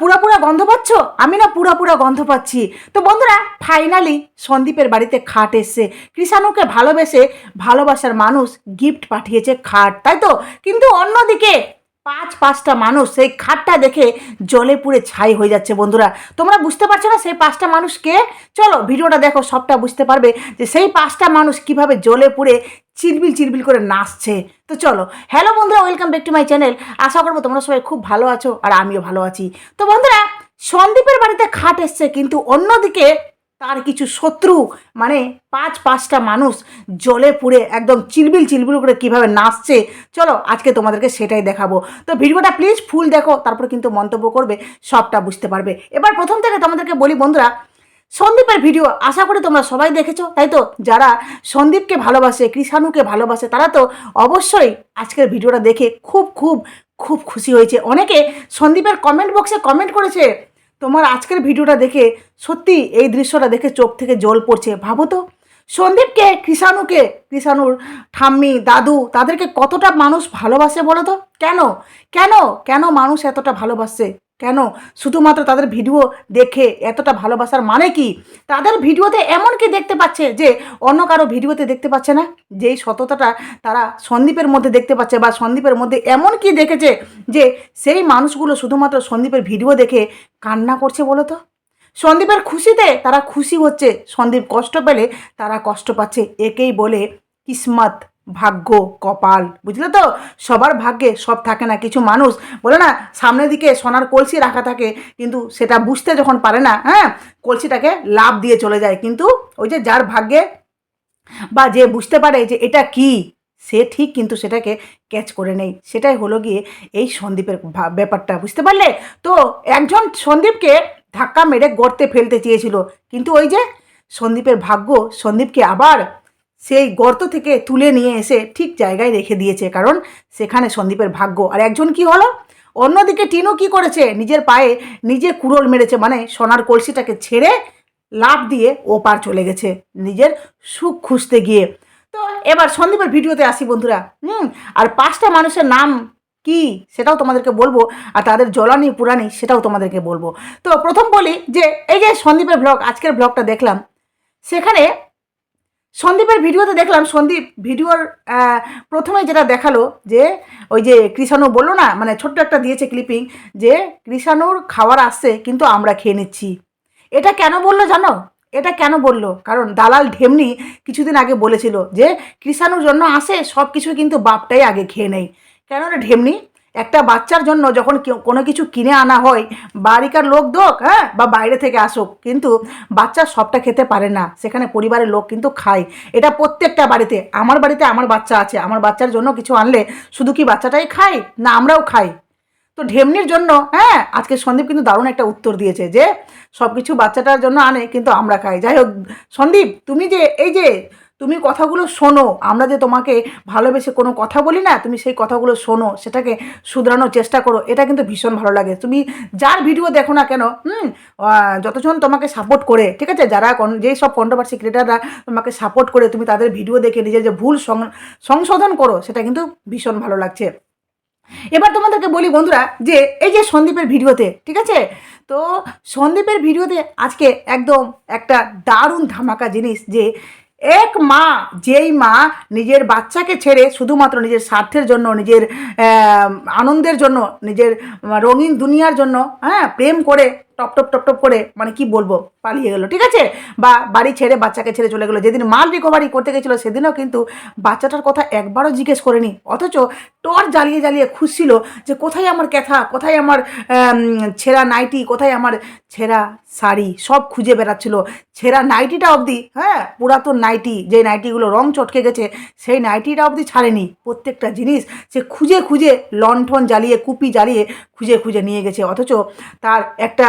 পুরা পুরা গন্ধ পাচ্ছ? আমি না পুরা পুরা গন্ধ পাচ্ছি। তো বন্ধুরা ফাইনালি সন্দীপের বাড়িতে খাট এসছে। কৃষাণুকে ভালোবেসে ভালোবাসার মানুষ গিফট পাঠিয়েছে খাট, তাই তো? কিন্তু অন্যদিকে পাঁচ, পাঁচটা মানুষ সেই খাটটা দেখে জলে পুড়ে ছাই হয়ে যাচ্ছে বন্ধুরা। তোমরা বুঝতে পারছ না সেই পাঁচটা মানুষ কে? চলো ভিডিওটা দেখো, সবটা বুঝতে পারবে যে সেই পাঁচটা মানুষ কীভাবে জলে পুড়ে চিরবিল চিরবিল করে নাচছে। তো চলো হ্যালো বন্ধুরা welcome back to my channel আশা করব তোমরা সবাই খুব ভালো আছো আর আমিও ভালো আছি। তো বন্ধুরা, সন্দীপের বাড়িতে খাট এসছে, কিন্তু অন্যদিকে তার কিছু শত্রু মানে পাঁচ, পাঁচটা মানুষ জলে পুড়ে একদম চিলবিল চিলবিল করে কীভাবে নাচছে, চলো আজকে তোমাদেরকে সেটাই দেখাবো। তো ভিডিওটা প্লিজ ফুল দেখো, তারপর কিন্তু মন্তব্য করবে, সবটা বুঝতে পারবে। এবার প্রথম থেকে তোমাদেরকে বলি বন্ধুরা, সন্দীপের ভিডিও আশা করি তোমরা সবাই দেখেছ, তাই তো? যারা সন্দীপকে ভালোবাসে কৃষাণুকে ভালোবাসে, তারা তো অবশ্যই আজকের ভিডিওটা দেখে খুব খুব খুব খুশি হয়েছে। অনেকে সন্দীপের কমেন্ট বক্সে কমেন্ট করেছে তোমার আজকের ভিডিওটা দেখে সত্যি এই দৃশ্যটা দেখে চোখ থেকে জল পড়ছে, ভাবো তো। সন্দীপকে, কৃষাণুকে, কৃষাণুর ঠাম্মি, দাদু, তাদেরকে কতটা মানুষ ভালোবাসে বলো তো? কেন? কেন? কেন মানুষ এতটা ভালোবাসে? কেন? শুধুমাত্র তাদের ভিডিও দেখে এতটা ভালোবাসার মানে কি? তাদের ভিডিওতে এমন কি দেখতে পাচ্ছে যে, অন্য কারও ভিডিওতে দেখতে পাচ্ছে না? যেই সততাটা তারা সন্দীপের মধ্যে দেখতে পাচ্ছে বা সন্দীপের মধ্যে এমন কি দেখেছে যে, সেই মানুষগুলো শুধুমাত্র সন্দীপের ভিডিও দেখে কান্না করছে বলো তো? সন্দীপের খুশিতে তারা খুশি হচ্ছে। সন্দীপ কষ্ট পেলে তারা কষ্ট পাচ্ছে। একেই বলে কিসমত। ভাগ্য, কপাল, বুঝলে তো? সবার ভাগ্যে সব থাকে না, কিছু মানুষ। বলে না, সামনের দিকে সোনার কলসি রাখা থাকে, কিন্তু সেটা বুঝতে যখন পারে না হ্যাঁ কলসিটাকে লাভ দিয়ে চলে যায়। কিন্তু ওই যে যার ভাগ্যে বা যে বুঝতে পারে যে এটা কি, সে ঠিক কিন্তু সেটাকে ক্যাচ করে নেই। সেটাই হলো গিয়ে এই সন্দীপের ব্যাপারটা, বুঝতে পারলে? তো একজন সন্দীপকে ধাক্কা মেরে গর্তে ফেলতে চেয়েছিল। কিন্তু ওই যে সন্দীপের ভাগ্য, সন্দীপকে আবার সেই গর্ত থেকে তুলে নিয়ে এসে ঠিক জায়গায় রেখে দিয়েছে, কারণ সেখানে সন্দীপের ভাগ্য। আর একজন কি হলো? অন্যদিকে টিনু কি করেছে? নিজের পায়ে নিজে কুড়োল মেরেছে মানে সোনার কলসিটাকে ছেড়ে লাভ দিয়ে ওপার চলে গেছে নিজের সুখ খুঁজতে গিয়ে। তো এবার সন্দীপের ভিডিওতে আসি বন্ধুরা। হুম, আর পাঁচটা মানুষের নাম কি সেটাও তোমাদেরকে বলব, আর তাদের জ্বলানি পুরানি সেটাও তোমাদেরকে বলব। তো প্রথম বলি যে, এই যে সন্দীপের ব্লগ আজকের ব্লগটা দেখলাম, সেখানে সন্দীপের ভিডিওতে দেখলাম, সন্দীপ ভিডিওর প্রথমে যেটা দেখাল যে, ওই যে কৃষাণু বলল না মানে ছোট্ট একটা দিয়েছে ক্লিপিং যে কৃষাণুর খাবার আসছে, কিন্তু আমরা খেয়ে নিচ্ছি। এটা কেন বলল জানো? এটা কেন বলল? কারণ দালাল ঢেমনি কিছুদিন আগে বলেছিল যে, কৃষাণুর জন্য আসে সব কিছু কিন্তু বাপটাই আগে খেয়ে নেয়। কেন ঢেমনি একটা বাচ্চার জন্য যখন কোনো কিছু কিনে আনা হয়, বাড়িকার লোক দোক হ্যাঁ বা বাইরে থেকে আসুক, কিন্তু বাচ্চা সবটা খেতে পারে না। সেখানে পরিবারের লোক কিন্তু খায়। এটা প্রত্যেকটা বাড়িতে। আমার বাড়িতে আমার বাচ্চা আছে। আমার বাচ্চার জন্য কিছু আনলে শুধু কি বাচ্চাটাই খায়, না আমরাও খাই? তো ঢেমনির জন্য হ্যাঁ আজকে সন্দীপ কিন্তু দারুণ একটা উত্তর দিয়েছে যে সব কিছু বাচ্চাটার জন্য আনে, কিন্তু আমরা খাই। যাই হোক, সন্দীপ, তুমি যে, এই যে তুমি কথাগুলো শোনো। আমরা যে তোমাকে ভালোবেসে কোনো কথা বলি না, তুমি সেই কথাগুলো শোনো। সেটাকে শুধরানোর চেষ্টা করো। এটা কিন্তু ভীষণ ভালো লাগে। তুমি যার ভিডিও দেখো না কেন, হুম যতজন তোমাকে সাপোর্ট করে, ঠিক আছে? যারা যেই সব কন্ট্রোভার্সি ক্রিয়েটাররা তোমাকে সাপোর্ট করে, তুমি তাদের ভিডিও দেখে নিজের যে ভুল সংশোধন করো, সেটা কিন্তু ভীষণ ভালো লাগছে। এবার তোমাদেরকে বলি বন্ধুরা, যে এই যে সন্দীপের ভিডিওতে, ঠিক আছে? তো সন্দীপের ভিডিওতে আজকে একদম একটা দারুণ ধামাকা জিনিস যে এক মা, যেই মা নিজের বাচ্চাকে ছেড়ে শুধুমাত্র নিজের স্বার্থের জন্য, নিজের আনন্দের জন্য, নিজের, রঙিন দুনিয়ার জন্য হ্যাঁ প্রেম করে টপ টপ টপ টপ করে মানে কি বলব, পালিয়ে গেলো, ঠিক আছে? বা বাড়ি ছেড়ে বাচ্চাকে ছেড়ে চলে গেলো। যেদিন মাল রিকভারি করতে গেছিল, সেদিনও কিন্তু বাচ্চাটার কথা একবারও জিজ্ঞেস করেনি। অথচ টর্চ জ্বালিয়ে জ্বালিয়ে খুঁজছিল যে কোথায় আমার ক্যাথা, কোথায় আমার ছেঁড়া নাইটি, কোথায় আমার ছেঁড়া শাড়ি, সব খুঁজে বেড়াচ্ছিল। ছেঁড়া নাইটিটা অবধি হ্যাঁ পুরাতন নাইটি, যে নাইটিগুলো রং চটকে গেছে, সেই নাইটিটা অবধি ছাড়েনি। প্রত্যেকটা জিনিস সে খুঁজে খুঁজে লণ্ঠন জ্বালিয়ে, কুপি জ্বালিয়ে খুঁজে খুঁজে নিয়ে গেছে। অথচ তার একটা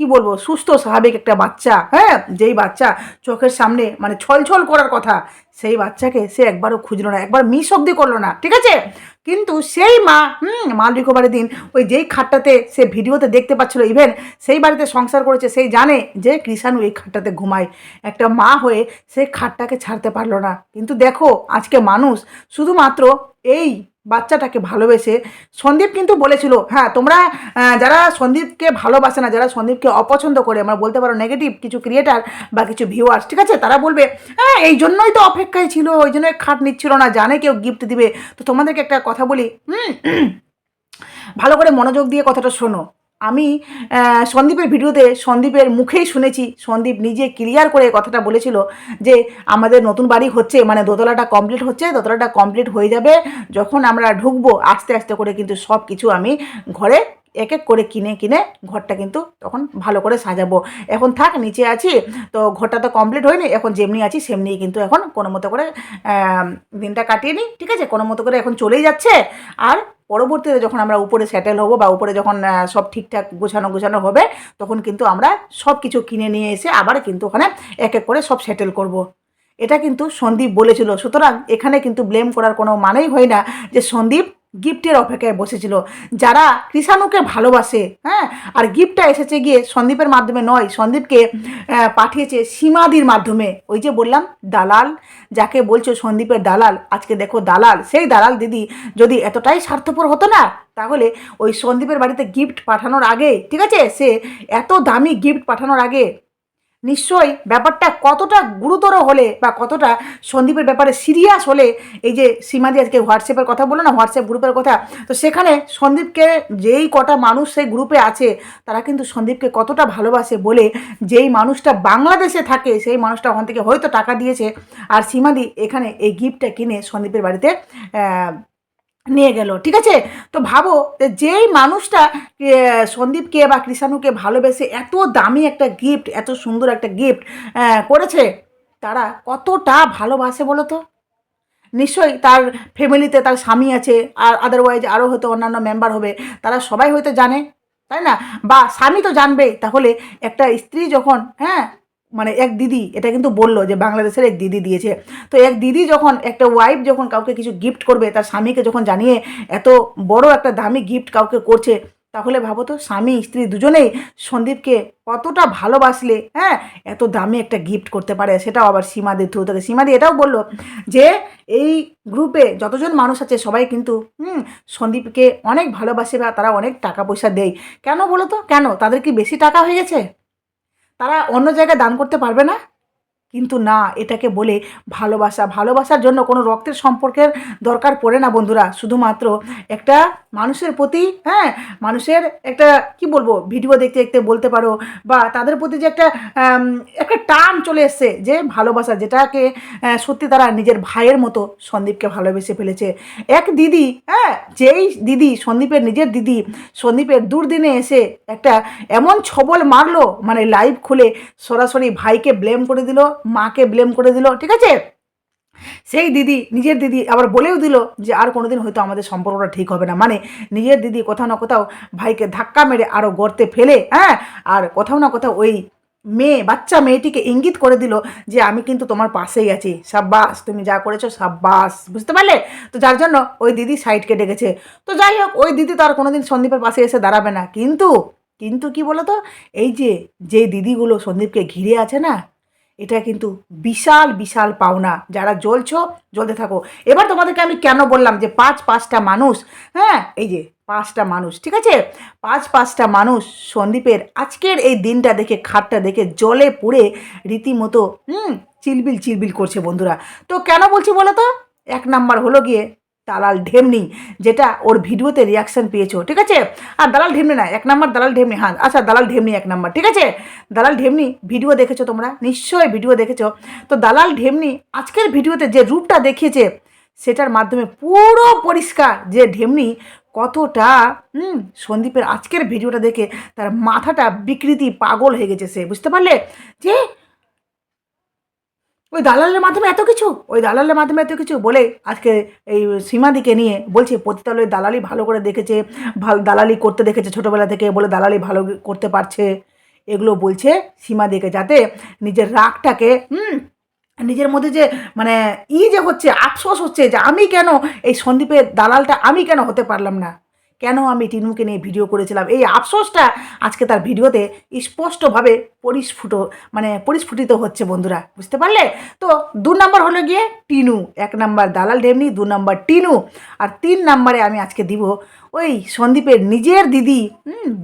কি বলব, সুস্থ, স্বাভাবিক একটা বাচ্চা হ্যাঁ? যেই বাচ্চা চোখের সামনে মানে ছলছল করার কথা, সেই বাচ্চাকে সে একবারও খুঁজলো না, একবার মিস অব্দি করল না, ঠিক আছে? কিন্তু সেই মা, হুম, মাল রিকভারির দিন, ওই যেই খাটটাতে সে ভিডিওতে দেখতে পাচ্ছিল ইভেন সেই বাড়িতে সংসার করেছে, সেই জানে যে কৃষাণু এই খাটটাতে ঘুমায়। একটা মা হয়ে সেই খাটটাকে ছাড়তে পারল না। কিন্তু দেখো, আজকে মানুষ শুধুমাত্র এই বাচ্চাটাকে ভালোবেসে সন্দীপ কিন্তু বলেছিল হ্যাঁ তোমরা যারা সন্দীপকে ভালোবাসে না, যারা সন্দীপকে অপছন্দ করে আমরা বলতে পারো নেগেটিভ কিছু ক্রিয়েটার বা কিছু ভিউয়ার্স ঠিক আছে? তারা বলবে হ্যাঁ এই জন্যই তো অপেক্ষায় ছিল, ওই জন্য খাট নিচ্ছিল না, জানে কেউ গিফট দিবে। তো তোমাদেরকে একটা কথা বলি ভালো করে মনোযোগ দিয়ে কথাটা শোনো। আমি সন্দীপের ভিডিওতে সন্দীপের মুখেই শুনেছি, সন্দীপ নিজে ক্লিয়ার করে কথাটা বলেছিল যে আমাদের নতুন বাড়ি হচ্ছে মানে দোতলাটা কমপ্লিট হচ্ছে, দোতলাটা কমপ্লিট হয়ে যাবে, যখন আমরা ঢুকবো, আস্তে আস্তে করে কিন্তু সব কিছু আমি ঘরে এক এক করে কিনে কিনে ঘরটা কিন্তু তখন ভালো করে সাজাবো। এখন থাক, নিচে আছি, তো ঘরটা তো কমপ্লিট হয়নি, এখন যেমনি আছি সেমনি কিন্তু এখন কোনো মতো করে দিনটা কাটিয়ে নিই, ঠিক আছে? কোনো মতো করে এখন চলেই যাচ্ছে। আর পরবর্তীতে যখন আমরা উপরে সেটেল হব বা উপরে যখন সব ঠিকঠাক গোছানো গোছানো হবে, তখন কিন্তু আমরা সব কিছু কিনে নিয়ে এসে আবার কিন্তু ওখানে এক এক করে সব সেটেল করব। এটা কিন্তু সন্দীপ বলেছিল। সুতরাং এখানে কিন্তু ব্লেম করার কোনো মানেই হয় না যে সন্দীপ গিফটের অপেক্ষায় বসেছিল, যারা কৃষাণুকে ভালোবাসে হ্যাঁ? আর গিফটটা এসেছে গিয়ে সন্দীপের মাধ্যমে নয়, সন্দীপকে পাঠিয়েছে সীমাদির মাধ্যমে। ওই যে বললাম, দালাল, যাকে বলছো সন্দীপের দালাল, আজকে দেখো দালাল, সেই দালাল দিদি যদি এতটাই স্বার্থপর হতো না, তাহলে ওই সন্দীপের বাড়িতে গিফট পাঠানোর আগে, ঠিক আছে? সে এত দামি গিফট পাঠানোর আগে নিশ্চয়ই ব্যাপারটা কতটা গুরুতর হলে বা কতটা সন্দীপের ব্যাপারে সিরিয়াস হলে এই যে সীমাদি আজকে হোয়াটসঅ্যাপের কথা বলো না হোয়াটসঅ্যাপ গ্রুপের কথা, তো সেখানে সন্দীপকে যেই কটা মানুষ সেই গ্রুপে আছে, তারা কিন্তু সন্দীপকে কতটা ভালোবাসে বলে যেই মানুষটা বাংলাদেশে থাকে, সেই মানুষটা ওখান থেকে হয়তো টাকা দিয়েছে। আর সীমাদি এখানে এই গিফটটা কিনে সন্দীপের বাড়িতে নিয়ে গেল, ঠিক আছে? তো ভাবো যেই মানুষটা সন্দীপকে বা কৃষাণুকে ভালোবেসে এত দামি একটা গিফট এত সুন্দর একটা গিফট করেছে, তারা কতটা ভালোবাসে বলো তো? নিশ্চয়ই তার ফ্যামিলিতে তার স্বামী আছে, আর আদারওয়াইজ আরও হয়তো অন্যান্য মেম্বার হবে, তারা সবাই হয়তো জানে, তাই না? বা স্বামী তো জানবেই, তাহলে একটা স্ত্রী যখন হ্যাঁ মানে এক দিদি, এটা কিন্তু বলল যে বাংলাদেশের এক দিদি দিয়েছে। তো এক দিদি যখন, একটা ওয়াইফ যখন কাউকে কিছু গিফট করবে, তার স্বামীকে যখন জানিয়ে এত বড় একটা দামি গিফট কাউকে করছে, তাহলে ভাবো তো স্বামী, স্ত্রী দুজনেই সন্দীপকে কতটা ভালোবাসলে হ্যাঁ? এত দামি একটা গিফট করতে পারে, সেটাও আবার সীমাদির থ্রু থেকে। সীমাদি এটাও বলল যে, এই গ্রুপে যতজন মানুষ আছে সবাই কিন্তু, হুম, সন্দীপকে অনেক ভালোবাসে বা তারা অনেক টাকা পয়সা দেয়। কেন বলো তো? কেন? তাদের কি বেশি টাকা হয়ে গেছে? তারা অন্য জায়গায় দান করতে পারবে না? কিন্তু না, এটাকে বলে ভালোবাসা। ভালোবাসার জন্য কোনো রক্তের সম্পর্কের দরকার পড়ে না বন্ধুরা। শুধুমাত্র একটা মানুষের প্রতি হ্যাঁ মানুষের একটা, কি বলব, ভিডিও দেখতে দেখতে বলতে পারো বা তাদের প্রতি যে একটা একটা টান চলে এসছে যে ভালোবাসা, যেটাকে সত্যি তারা নিজের ভাইয়ের মতো সন্দীপকে ভালোবেসে ফেলেছে। এক দিদি হ্যাঁ যেই দিদি, সন্দীপের নিজের দিদি, সন্দীপের দুর্দিনে এসে একটা এমন ছবল মারলো মানে লাইভ খুলে সরাসরি ভাইকে ব্লেম করে দিল। মাকে ব্লেম করে দিল, ঠিক আছে? সেই দিদি, নিজের দিদি আবার বলেও দিল যে আর কোনোদিন হয়তো আমাদের সম্পর্কটা ঠিক হবে না। মানে নিজের দিদি কোথাও না কোথাও ভাইকে ধাক্কা মেরে আরও গর্তে ফেলে হ্যাঁ? আর কোথাও না কোথাও ওই মেয়ে, বাচ্চা মেয়েটিকে ইঙ্গিত করে দিল যে আমি কিন্তু তোমার পাশেই আছি। সাব্বাস, তুমি যা করেছ সাব্বাস, বুঝতে পারলে? তো যার জন্য ওই দিদি সাইডকে ডেকেছে। তো যাই হোক, ওই দিদি তো আর কোনোদিন সন্দীপের পাশে এসে দাঁড়াবে না। কিন্তু কিন্তু কি বলো তো এই যে যে দিদিগুলো সন্দীপকে ঘিরে আছে না এটা কিন্তু বিশাল বিশাল পাওনা। যারা জ্বলছো, জ্বলতে থাকো। এবার তোমাদেরকে আমি কেন বললাম যে পাঁচ, পাঁচটা মানুষ হ্যাঁ এই যে পাঁচটা মানুষ, ঠিক আছে? পাঁচ, পাঁচটা মানুষ সন্দীপের আজকের এই দিনটা দেখে খাটটা দেখে জলে পুড়ে রীতিমতো, হুম, চিলবিল চিলবিল করছে বন্ধুরা। তো কেন বলছি বলো তো? এক নাম্বার হলো গিয়ে দালাল ঢেমনি, যেটা ওর ভিডিওতে রিয়াকশন পেয়েছ ঠিক আছে? আর দালাল ঢেমনি না এক নাম্বার দালাল ঢেমনি হ্যাঁ আচ্ছা দালাল ঢেমনি এক নাম্বার, ঠিক আছে? দালাল ঢেমনি ভিডিও দেখেছ তোমরা? নিশ্চয়ই ভিডিও দেখেছ। তো দালাল ঢেমনি আজকের ভিডিওতে যে রূপটা দেখিয়েছে, সেটার মাধ্যমে পুরো পরিষ্কার যে ঢেমনি কতটা, হুম, সন্দীপের আজকের ভিডিওটা দেখে তার মাথাটা বিকৃতি পাগল হয়ে গেছে সে, বুঝতে পারলে? যে ওই দালালের মাধ্যমে এত কিছু? ওই দালালের মাধ্যমে এত কিছু? বলে আজকে এই সীমাদিকে নিয়ে বলছে, পতিতালয় দালালি ভালো করে দেখেছে, ভালো, দালালি করতে দেখেছে ছোটোবেলা থেকে, বলে দালালি ভালো করতে পারছে। এগুলো বলছে সীমাদিকে যাতে নিজের রাগটাকে, হুম, নিজের মধ্যে যে মানে ই যে হচ্ছে, আফসোস হচ্ছে যে আমি কেন এই সন্দীপের দালালটা আমি কেন হতে পারলাম না? কেন আমি টিনুকে নিয়ে ভিডিও করেছিলাম? এই আফসোসটা আজকে তার ভিডিওতে স্পষ্টভাবে পরিস্ফুট মানে পরিস্ফুটিত হচ্ছে বন্ধুরা, বুঝতে পারলে? তো দু নম্বর হলো গিয়ে টিনু, এক নাম্বার দালাল ডেমনি দু নম্বর টিনু, আর তিন নম্বরে আমি আজকে দিব ওই সন্দীপের নিজের দিদি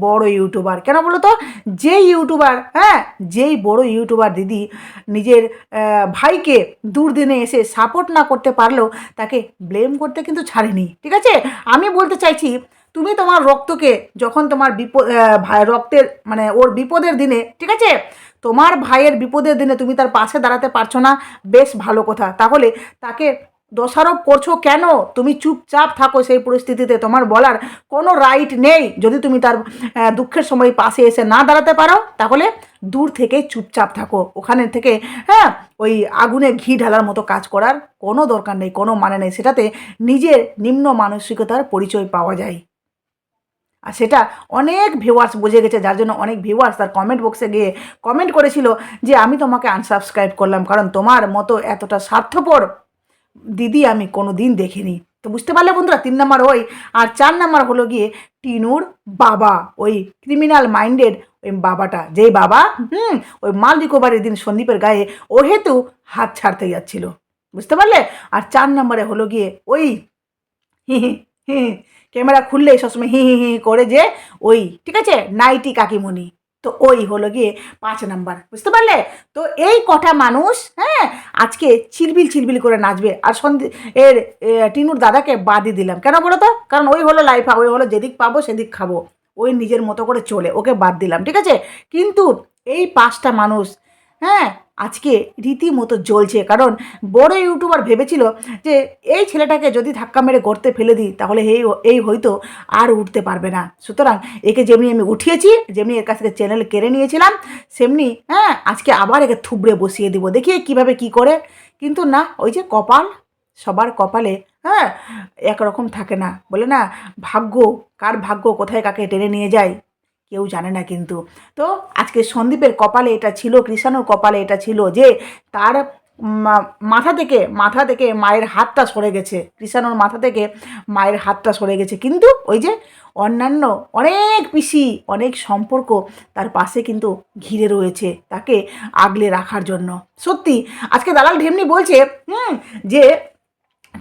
বড় ইউটিউবার। কেন বলো তো? যেই ইউটিউবার হ্যাঁ যেই বড় ইউটিউবার দিদি নিজের ভাইকে দুর্দিনে এসে সাপোর্ট না করতে পারলেও তাকে ব্লেম করতে কিন্তু ছাড়েনি, ঠিক আছে? আমি বলতে চাইছি তুমি তোমার রক্তকে যখন তোমার বিপদ রক্তের মানে ওর বিপদের দিনে, ঠিক আছে? তোমার ভাইয়ের বিপদের দিনে তুমি তার পাশে দাঁড়াতে পারছ না। বেশ ভালো কথা। তাহলে তাকে দোষারোপ করছ কেন? তুমি চুপচাপ থাকো সেই পরিস্থিতিতে। তোমার বলার কোনো রাইট নেই। যদি তুমি তার দুঃখের সময় পাশে এসে না দাঁড়াতে পারো, তাহলে দূর থেকে চুপচাপ থাকো। ওখানে থেকে হ্যাঁ ওই আগুনে ঘি ঢালার মতো কাজ করার কোনো দরকার নেই, কোনো মানে নেই। সেটাতে নিজের নিম্ন মানসিকতার পরিচয় পাওয়া যায়। আর সেটা অনেক ভিউয়ার্স বুঝে গেছে, যার জন্য অনেক ভিউয়ার্স তার কমেন্ট বক্সে গিয়ে কমেন্ট করেছিল যে, আমি তোমাকে আনসাবস্ক্রাইব করলাম, কারণ তোমার মতো এতটা স্বার্থপর দিদি আমি কোনো দিন দেখিনি। তো বুঝতে পারলে বন্ধুরা, তিন নাম্বার ওই, আর চার নাম্বার হলো গিয়ে টিনুর বাবা, ওই ক্রিমিনাল মাইন্ডেড ওই বাবাটা, যেই বাবা, হুম, ওই মাল রিকভারির দিন সন্দীপের গায়ে ও হেতু হাত ছাড়তে যাচ্ছিল। বুঝতে পারলে? আর চার নম্বরে হলো গিয়ে ওই হি হি ক্যামেরা খুললে সবসময় হি হি হি করে যে ওই, ঠিক আছে? নাইটি কাকিমণি। তো ওই হলো গিয়ে পাঁচ নাম্বার, বুঝতে পারলে? তো এই কটা মানুষ হ্যাঁ আজকে চিলবিল চিলবিল করে নাচবে। আর সন্ধে, এর টিনুর দাদাকে বাদই দিলাম। কেন বলো তো? কারণ ওই হলো লাইফা, ওই হলো যেদিক পাবো সেদিক খাব। ওই নিজের মতো করে চলে, ওকে বাদ দিলাম, ঠিক আছে? কিন্তু এই পাঁচটা মানুষ হ্যাঁ আজকে রীতিমতো জ্বলছে। কারণ বড় ইউটিউবার ভেবেছিল যে, এই ছেলেটাকে যদি ধাক্কা মেরে গর্তে ফেলে দিই, তাহলে এই এই হয়তো আর উঠতে পারবে না। সুতরাং একে যেমনি আমি উঠিয়েছি, যেমনি এর কাছ থেকে চ্যানেল কেড়ে নিয়েছিলাম, সেমনি হ্যাঁ আজকে আবার একে থুবড়ে বসিয়ে দিব। দেখি কীভাবে কি করে। কিন্তু না, ওই যে কপাল, সবার কপালে হ্যাঁ একরকম থাকে না। বলে না, ভাগ্য, কার ভাগ্য কোথায় কাকে টেনে নিয়ে যায়? কেউ জানে না কিন্তু। তো আজকে সন্দীপের কপালে এটা ছিল কৃষাণুর কপালে এটা ছিল যে তার মাথা থেকে মাথা থেকে মায়ের হাতটা সরে গেছে। কৃষাণুর মাথা থেকে মায়ের হাতটা সরে গেছে। কিন্তু ওই যে অন্যান্য অনেক পিসি অনেক সম্পর্ক তার পাশে কিন্তু ঘিরে রয়েছে তাকে আগলে রাখার জন্য। সত্যি আজকে দালাল ঢেমনি বলছে হুম যে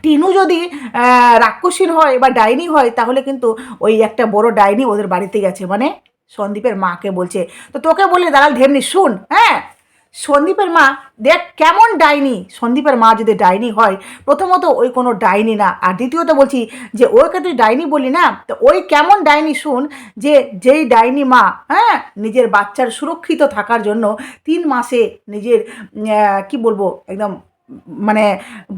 টিনু যদি আহ, রাক্ষসীন হয় বা ডাইনি হয় তাহলে কিন্তু ওই একটা বড় ডাইনি ওদের বাড়িতে গেছে। মানে সন্দীপের মাকে বলছে, তো তোকে বলে দালাল ঢেমনি, শুন হ্যাঁ? সন্দীপের মা, দেখ কেমন ডাইনি। সন্দীপের মা যদি ডাইনি হয়, প্রথমত ওই কোনো ডাইনি না। আর দ্বিতীয়ত বলছি যে ওকে তুই ডাইনি বলি না? তো ওই কেমন ডাইনি শুন যে, যেই ডাইনি মা হ্যাঁ নিজের বাচ্চার সুরক্ষিত থাকার জন্য তিন মাসে নিজের কি বলব, একদম মানে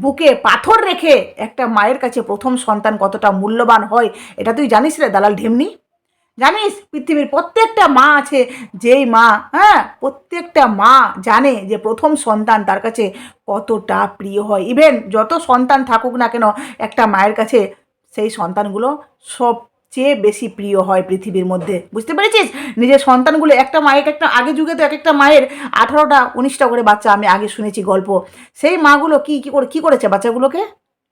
বুকে পাথর রেখে একটা মায়ের কাছে প্রথম সন্তান কতটা মূল্যবান হয়, এটা তুই জানিস রে দালাল ঢেমনি? জানিস পৃথিবীর প্রত্যেকটা মা আছে, যেই মা হ্যাঁ প্রত্যেকটা মা জানে যে প্রথম সন্তান তার কাছে কতটা প্রিয় হয়। ইভেন যত সন্তান থাকুক না কেন, একটা মায়ের কাছে সেই সন্তানগুলো সবচেয়ে বেশি প্রিয় হয় পৃথিবীর মধ্যে। বুঝতে পেরেছিস? নিজের সন্তানগুলো একটা মায়ের, একটা আগে যুগে তো এক একটা মায়ের আঠারোটা, উনিশটা করে বাচ্চা আমি আগে শুনেছি গল্প। সেই মাগুলো কি কি করে, কি করেছে বাচ্চাগুলোকে?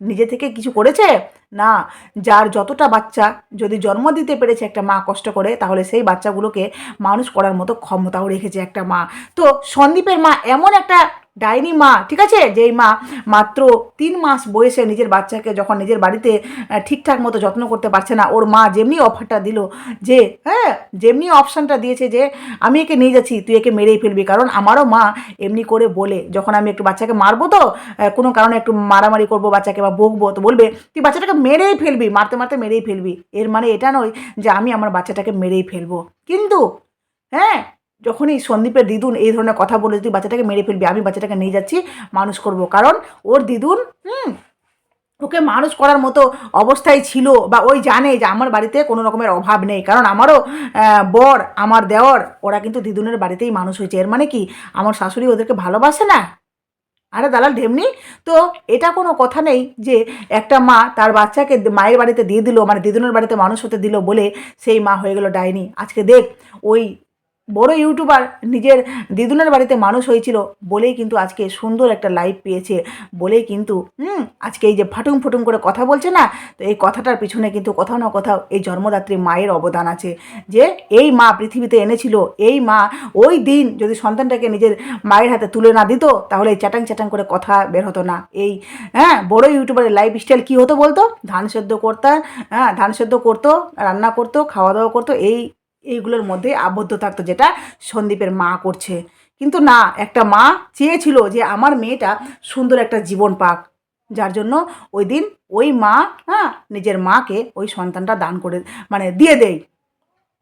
নিজে থেকে কিছু করেছে? না, যার যতটা বাচ্চা যদি জন্ম দিতে পেরেছে একটা মা কষ্ট করে, তাহলে সেই বাচ্চাগুলোকে মানুষ করার মতো ক্ষমতাও রেখেছে একটা মা। তো সন্দীপের মা এমন একটা ডাইনি মা, ঠিক আছে? যেই মা মাত্র তিন মাস বয়সে নিজের বাচ্চাকে যখন নিজের বাড়িতে ঠিকঠাক মতো যত্ন করতে পারছে না, ওর মা যেমনি অফারটা দিল যে হ্যাঁ যেমনি অপশানটা দিয়েছে যে, আমি একে নিয়ে যাচ্ছি, তুই একে মেরেই ফেলবি। কারণ আমারও মা এমনি করে বলে, যখন আমি একটু বাচ্চাকে মারবো তো কোনো কারণে একটু মারামারি করব বাচ্চাকে বা বকবো, তো বলবে, তুই বাচ্চাটাকে মেরেই ফেলবি, মারতে মারতে মেরেই ফেলবি। এর মানে এটা নয় যে আমি আমার বাচ্চাটাকে মেরেই ফেলব। কিন্তু হ্যাঁ যখনই সন্দীপের দিদুন এই ধরনের কথা বলে তুই বাচ্চাটাকে মেরে ফেলবি, আমি বাচ্চাটাকে নিয়ে যাচ্ছি, মানুষ করব। কারণ ওর দিদুন, হুম, ওকে মানুষ করার মতো অবস্থায় ছিল বা ওই জানে যে আমার বাড়িতে কোনো রকমের অভাব নেই। কারণ আমারও বর, আমার দেওর, ওরা কিন্তু দিদুনের বাড়িতেই মানুষ হয়েছে। এর মানে কি? আমার শাশুড়ি ওদেরকে ভালোবাসে না? আরে দালাল ঢেমনি, তো এটা কোনো কথা নেই যে একটা মা তার বাচ্চাকে মায়ের বাড়িতে দিয়ে দিল মানে দিদুনের বাড়িতে মানুষ হতে দিল বলে সেই মা হয়ে গেল ডাইনি। আজকে দেখ, ওই বড় ইউটিউবার নিজের দিদুনের বাড়িতে মানুষ হয়েছিল, বলেই কিন্তু আজকে সুন্দর একটা লাইভ পেয়েছে, বলেই কিন্তু, হুম, আজকে এই যে ফাটুং ফুটুং করে কথা বলছে না, তো এই কথাটার পিছনে কিন্তু কোথাও না কোথাও এই জন্মদাত্রী মায়ের অবদান আছে। যে এই মা পৃথিবীতে এনেছিল, এই মা ওই দিন যদি সন্তানটাকে নিজের মায়ের হাতে তুলে না দিত, তাহলে এই চ্যাটাং চ্যাটাং করে কথা বের হতো না। এই হ্যাঁ বড় ইউটিউবারের লাইফ স্টাইল কী হতো বলতো? ধান সেদ্ধ করতো হ্যাঁ ধান সেদ্ধ করতো, রান্না করতো, খাওয়া দাওয়া করতো, এই এইগুলোর মধ্যে আবদ্ধ থাকতো, যেটা সন্দীপের মা করছে। কিন্তু না, একটা মা চেয়েছিল যে আমার মেয়েটা সুন্দর একটা জীবন পাক। যার জন্য ওই দিন ওই মা হ্যাঁ নিজের মাকে ওই সন্তানটা দান করে মানে দিয়ে দেয়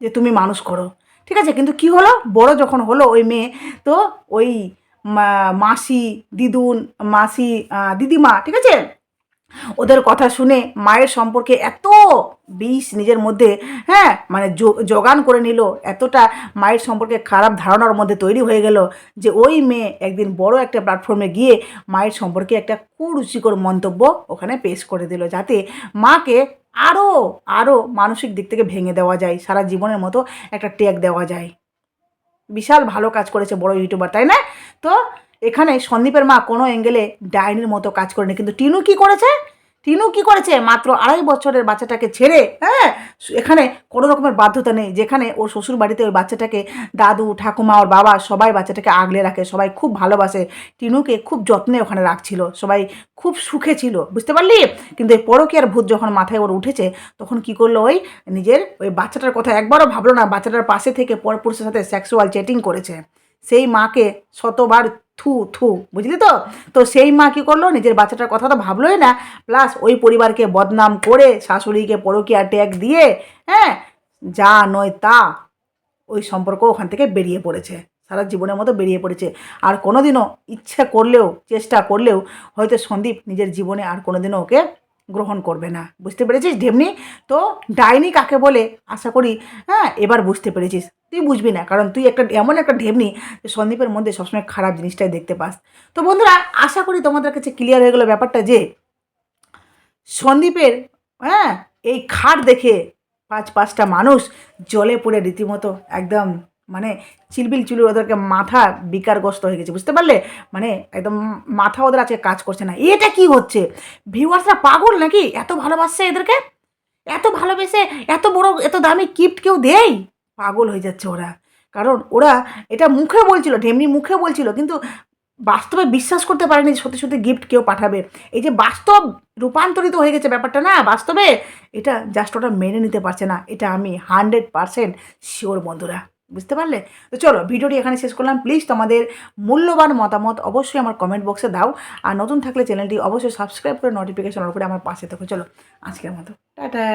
যে তুমি মানুষ করো। ঠিক আছে? কিন্তু কি হলো? বড় যখন হলো ওই মেয়ে, তো ওই মাসি, দিদুন, মাসি দিদিমা, ঠিক আছে? ওদের কথা শুনে মায়ের সম্পর্কে এত বিষ নিজের মধ্যে হ্যাঁ মানে যোগান করে নিল, এতটা মায়ের সম্পর্কে খারাপ ধারণার মধ্যে তৈরি হয়ে গেল যে ওই মেয়ে একদিন বড় একটা প্ল্যাটফর্মে গিয়ে মায়ের সম্পর্কে একটা কুরুচিকর মন্তব্য ওখানে পেশ করে দিল যাতে মাকে আরও আরও মানসিক দিক থেকে ভেঙে দেওয়া যায়, সারা জীবনের মতো একটা ট্যাগ দেওয়া যায়। বিশাল ভালো কাজ করেছে বড় ইউটিউবার তাই না? তো এখানে সন্দীপের মা কোনো অ্যাঙ্গেলে ডাইনির মতো কাজ করেনি। কিন্তু টিনু কি করেছে? টিনু কি করেছে? মাত্র আড়াই বছরের বাচ্চাটাকে ছেড়ে হ্যাঁ? এখানে কোনো রকমের বাধ্যতা নেই। যেখানে ওর শ্বশুর বাড়িতে ওই বাচ্চাটাকে দাদু, ঠাকুমা, ওর বাবা সবাই বাচ্চাটাকে আগলে রাখে, সবাই খুব ভালোবাসে। টিনুকে খুব যত্নে ওখানে রাখছিল, সবাই খুব সুখে ছিল, বুঝতে পারলি? কিন্তু এই পরকীয়ার ভূত যখন মাথায় ওর উঠেছে, তখন কি করল ওই নিজের ওই বাচ্চাটার কথা একবারও ভাবলো না, বাচ্চাটার পাশে থেকে পরপুরুষের সাথে সেক্সুয়াল চ্যাটিং করেছে। সেই মাকে শতবার থু থু, বুঝলি তো? তো সেই মা কী করল? নিজের বাচ্চাটার কথা তো ভাবলোই না। প্লাস ওই পরিবারকে বদনাম করে শাশুড়িকে পরকীয়া ট্যাগ দিয়ে হ্যাঁ যা নয় তা ওই সম্পর্ক ওখান থেকে বেরিয়ে পড়েছে। সারা জীবনের মতো বেরিয়ে পড়েছে। আর কোনোদিনও ইচ্ছা করলেও, চেষ্টা করলেও হয়তো সন্দীপ নিজের জীবনে আর কোনোদিনও ওকে গ্রহণ করবে না। বুঝতে পেরেছিস? ঢেমনি তো ডাইনি কাকে বলে? আশা করি হ্যাঁ এবার বুঝতে পেরেছিস। তুই বুঝবি না, কারণ তুই একটা, এমন একটা ঢেমনি যে সন্দীপের মধ্যে সবসময় খারাপ জিনিসটাই দেখতে পাস। তো বন্ধুরা, আশা করি তোমাদের কাছে ক্লিয়ার হয়ে গেলো ব্যাপারটা যে, সন্দীপের হ্যাঁ এই খাট দেখে পাঁচ পাঁচটা মানুষ জলে পড়ে রীতিমতো, একদম মানে চিলবিল চুলি ওদেরকে মাথা বিকারগ্রস্ত হয়ে গেছে, বুঝতে পারলে? মানে একদম মাথা ওদের আজকে কাজ করছে না। এটা কি হচ্ছে? ভিউয়ার্সরা পাগল নাকি? এত ভালোবাসছে এদেরকে? এত ভালোবেসে এত বড়, এত দামি গিফট কেউ দেয়? পাগল হয়ে যাচ্ছে ওরা। কারণ ওরা এটা মুখে বলছিল, ঢেমনি মুখে বলছিল, কিন্তু বাস্তবে বিশ্বাস করতে পারেনি সত্যি সত্যি গিফট কেউ পাঠাবে। এই যে বাস্তব রূপান্তরিত হয়ে গেছে ব্যাপারটা না, বাস্তবে এটা জাস্ট ওটা মেনে নিতে পারছে না। এটা আমি হান্ড্রেড পারসেন্ট শিওর বন্ধুরা। বুঝতে পারলে? তো চলো, ভিডিওটি এখানে শেষ করলাম। প্লিজ তোমাদের মূল্যবান মতামত অবশ্যই আমার কমেন্ট বক্সে দাও। আর নতুন থাকলে চ্যানেলটি অবশ্যই সাবস্ক্রাইব করে নোটিফিকেশন অন করে আমার পাশে থাকো। চলো, আজকের মতো। টাটা!